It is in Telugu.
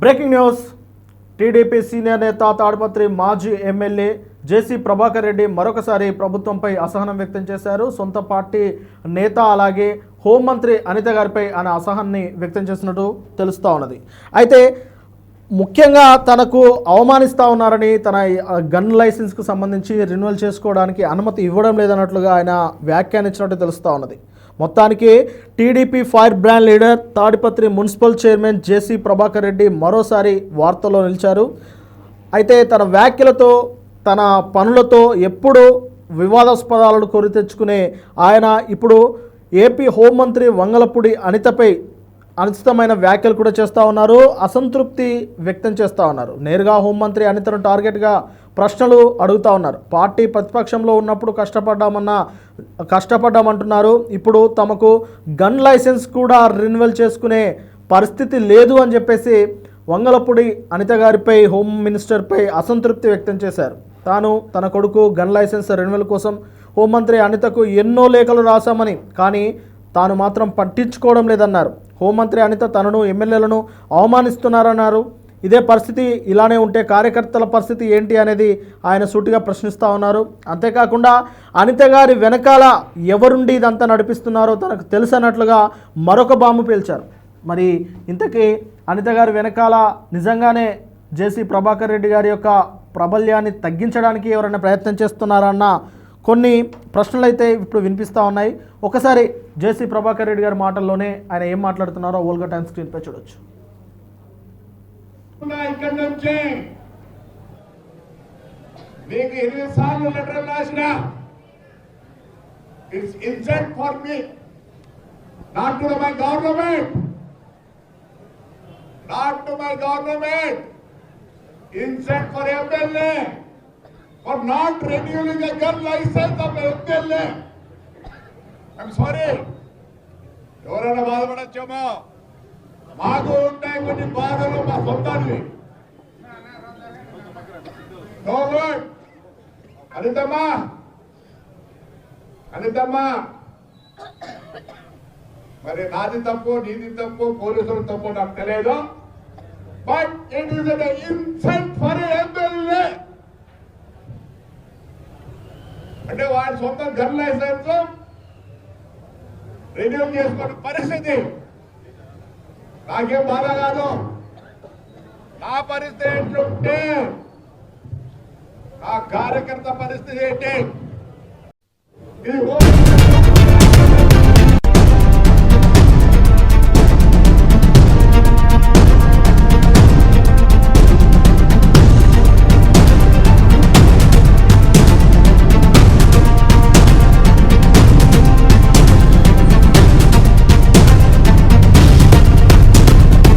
Breaking news. టీడీపీ సీనియర్ నేత తాడపత్రి మాజీ ఎమ్మెల్యే జేసీ ప్రభాకర్ రెడ్డి మరొకసారి ప్రభుత్వంపై అసహనం వ్యక్తం చేశారు. సొంత పార్టీ నేత అలాగే హోంమంత్రి అనిత గారిపై ఆయన అసహనాన్ని వ్యక్తం చేసినట్టు తెలుస్తూ ఉన్నది. అయితే ముఖ్యంగా తనకు అవమానిస్తూ ఉన్నారని తన గన్ లైసెన్స్కు సంబంధించి రెన్యువల్ చేసుకోవడానికి అనుమతి ఇవ్వడం లేదన్నట్లుగా ఆయన వ్యాఖ్యానించినట్టు తెలుస్తూ ఉన్నది. మొత్తానికి TDP fire brand leader Tadipatri municipal chairman JC Prabhakar Reddy మరోసారి వార్తల్లో నిలిచారు. అయితే తన వ్యాఖ్యలతో తన పనులతో ఎప్పుడు వివాదాస్పదాలను కోరి తెచ్చుకునే ఆయన ఇప్పుడు ఏపీ హోంమంత్రి వంగలపూడి అనితపై అనుచితమైన వ్యాఖ్యలు కూడా చేస్తూ ఉన్నారు అసంతృప్తి వ్యక్తం చేస్తూ ఉన్నారు. నేరుగా హోంమంత్రి అనితను టార్గెట్గా ప్రశ్నలు అడుగుతూ ఉన్నారు. పార్టీ ప్రతిపక్షంలో ఉన్నప్పుడు కష్టపడ్డామన్న కష్టపడ్డామంటున్నారు. ఇప్పుడు తమకు గన్ లైసెన్స్ కూడా రెన్యువల్ చేసుకునే పరిస్థితి లేదు అని చెప్పేసి వంగలపూడి అనిత గారిపై హోమ్ మినిస్టర్పై అసంతృప్తి వ్యక్తం చేశారు. తాను తన కొడుకు గన్ లైసెన్స్ రెన్యువల్ కోసం హోంమంత్రి అనితకు ఎన్నో లేఖలు రాశామని కానీ తాను మాత్రం పట్టించుకోవడం లేదన్నారు. హోంమంత్రి అనిత తనను ఎమ్మెల్యేలను అవమానిస్తున్నారన్నారు. ఇదే పరిస్థితి ఇలానే ఉంటే కార్యకర్తల పరిస్థితి ఏంటి అనేది ఆయన సూటిగా ప్రశ్నిస్తూ ఉన్నారు. అంతేకాకుండా అనిత గారి వెనకాల ఎవరుండి ఇదంతా నడిపిస్తున్నారో తనకు తెలిసినట్లుగా మరొక బాంబు పేల్చారు. మరి ఇంతకీ అనిత గారి వెనకాల నిజంగానే జేసీ ప్రభాకర్ రెడ్డి గారి యొక్క ప్రాబల్యాన్ని తగ్గించడానికి ఎవరైనా ప్రయత్నం చేస్తున్నారన్న కొన్ని ప్రశ్నలు అయితే ఇప్పుడు వినిపిస్తూ ఉన్నాయి. ఒకసారి జేసీ ప్రభాకర్ రెడ్డి గారి మాటల్లోనే ఆయన ఏం మాట్లాడుతున్నారో ఓల్గా టైమ్ స్క్రీన్పై చూడొచ్చు. ఇక్కడి నుంచి మీకు ఎనిమిది సార్లు లెటర్ రాసిన it's insult for me not to my government not to my government insult for MLA. For not renewing a gun licence of MLA I'm sorry ఎవరైనా బాధపడచ్చేమో? మాకు ఉంటాయి కొన్ని బాధలు మా సొంతాన్ని అనితమ్మా. అనితమ్మా. మరి నాది తప్పు నీది తప్పు పోలీసులు తప్పు నాకు తెలియదు but it is insult for MLA అంటే వాడి సొంత గన్ లైసెన్స్ రెన్యూ చేసుకున్న పరిస్థితి. నాకేం బాధ కాదు. నా పరిస్థితి ఏంటంటే నా కార్యకర్త పరిస్థితి ఏంటి? ఇది